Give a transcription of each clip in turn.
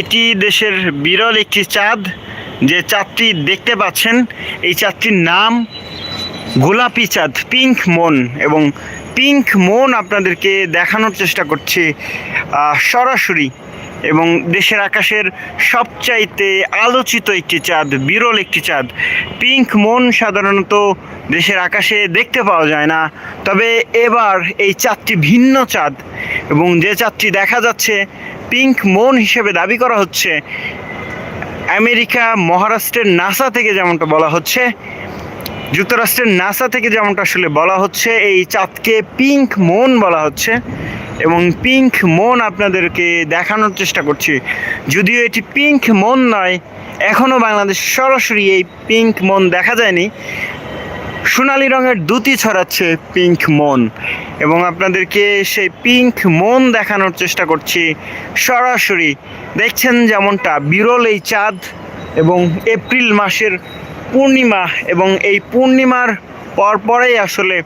এটি দেশের বিরল একটি চাঁদ। যে চাঁদটি দেখতে পাচ্ছেন, এই চাঁদটির নাম গোলাপি চাঁদ, পিঙ্ক মন এবং পিঙ্ক মন আপনাদেরকে দেখানোর চেষ্টা করছি সরাসরি এবং দেশের আকাশের সবচাইতে আলোচিত একটি চাঁদ, বিরল একটি চাঁদ। পিঙ্ক মন সাধারণত দেশের আকাশে দেখতে পাওয়া যায় না, তবে এবার এই চাঁদটি ভিন্ন চাঁদ এবং যে চাঁদটি দেখা যাচ্ছে, পিঙ্ক মন হিসেবে দাবি করা হচ্ছে, আমেরিকা, মহারাষ্ট্রের নাসা থেকে যেমনটা বলা হচ্ছে যুক্তরাষ্ট্রের নাসা থেকে যেমনটা আসলে বলা হচ্ছে, এই চাঁদকে পিঙ্ক মন বলা হচ্ছে এবং পিঙ্ক মন আপনাদেরকে দেখানোর চেষ্টা করছি। যদিও এটি পিঙ্ক মন নয় এখনও বাংলাদেশ সরাসরি এই পিঙ্ক মন দেখা যায়নি। সোনালি রঙের দুটি ছড়াচ্ছে পিঙ্ক মন এবং আপনাদেরকে সেই পিঙ্ক মন দেখানোর চেষ্টা করছি সরাসরি। দেখছেন যেমনটা বিরল এই চাঁদ এবং এপ্রিল মাসের পূর্ণিমা এবং এই পূর্ণিমার পরপরেই আসলে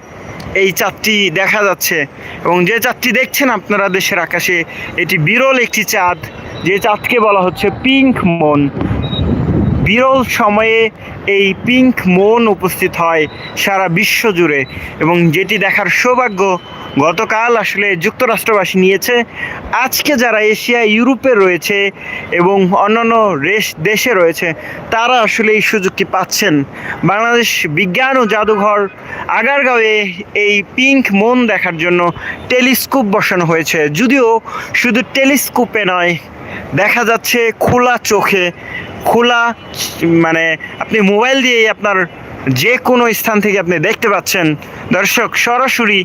এই চাঁদটি দেখা যাচ্ছে। এবং যে চাঁদটি দেখছেন আপনারা দেশের আকাশে, এটি বিরল একটি চাঁদ। যে চাঁদকে বলা হচ্ছে পিঙ্ক মন। বিরল সময়ে এই পিঙ্ক মন উপস্থিত হয় সারা বিশ্ব জুড়ে। এবং যেটি দেখার সৌভাগ্য, গতকাল আসলে যুক্তরাষ্ট্রবাসী নিয়েছে। আজকে যারা এশিয়া, ইউরোপে রয়েছে এবং অন্যান্য রেশ, দেশে রয়েছে, তারা আসলে এই সুযোগটি পাচ্ছেন। বাংলাদেশ বিজ্ঞান ও জাদুঘর আগারগাঁওয়ে এই পিঙ্ক মন দেখার জন্য টেলিস্কোপ বসানো হয়েছে। যদিও শুধু টেলিস্কোপে নয়, দেখা যাচ্ছে খোলা চোখে খোলা মানে আপনি মোবাইল দিয়েই আপনার যে কোনো স্থান থেকে আপনি দেখতে পাচ্ছেন। দর্শক, সরাসরি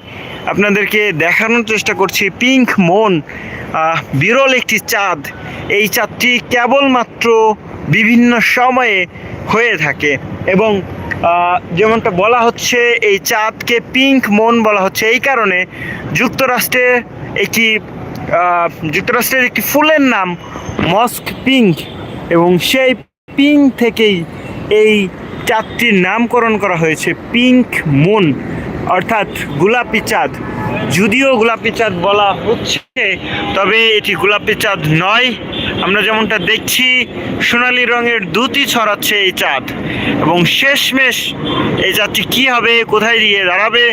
আপনাদেরকে দেখানোর চেষ্টা করছি পিঙ্ক মন বিরল একটি চাঁদ। এই চাঁদটি কেবলমাত্র বিভিন্ন সময়ে হয়ে থাকে এবং যেমনটা বলা হচ্ছে, এই চাঁদকে পিঙ্ক মন বলা হচ্ছে। এই কারণে যুক্তরাষ্ট্রে একটি যুক্তরাষ্ট্রের একটি ফুলের নাম মস্ক পিঙ্ক। এবং সেই পিঙ্ক থেকেই এই চাঁদটির নামকরণ করা হয়েছে, পিঙ্ক মুন। অর্থাৎ গোলাপি চাঁদ। যদিও গোলাপি চাঁদ বলা হচ্ছে, তবে এটি গোলাপি চাঁদ নয়। আমরা যেমনটা দেখছি, সোনালী রঙের দুটি ছড়াচ্ছে এই চাঁদ। এবং শেষমেশ এই চাঁদটি কী হবে, কোথায় গিয়ে দাঁড়াবে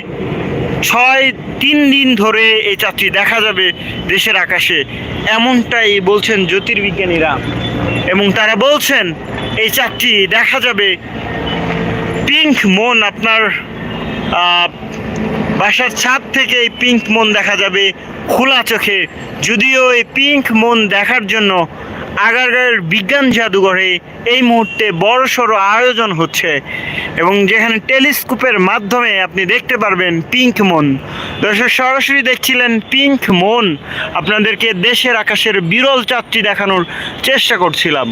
ছয়, তিন দিন ধরে এই চাঁদটি দেখা যাবে দেশের আকাশে। এমনটাই বলছেন জ্যোতির্বিজ্ঞানীরা। এবং তারা বলছেন, এই চাঁদটি দেখা যাবে পিঙ্ক মন আপনার বাসার ছাদ থেকে এই পিঙ্ক মন দেখা যাবে খোলা চোখে। যদিও এই পিঙ্ক মন দেখার জন্য আগারগাঁওয়ের বিজ্ঞান জাদুঘরে এই মুহূর্তে বড় সড়ো আয়োজন হচ্ছে এবং যেখানে টেলিস্কোপের মাধ্যমে আপনি দেখতে পারবেন পিঙ্ক মন। দর্শক, সরাসরি দেখছিলেন পিঙ্ক মন। আপনাদেরকে দেশের আকাশের বিরল চাঁদটি দেখানোর চেষ্টা করছিলাম।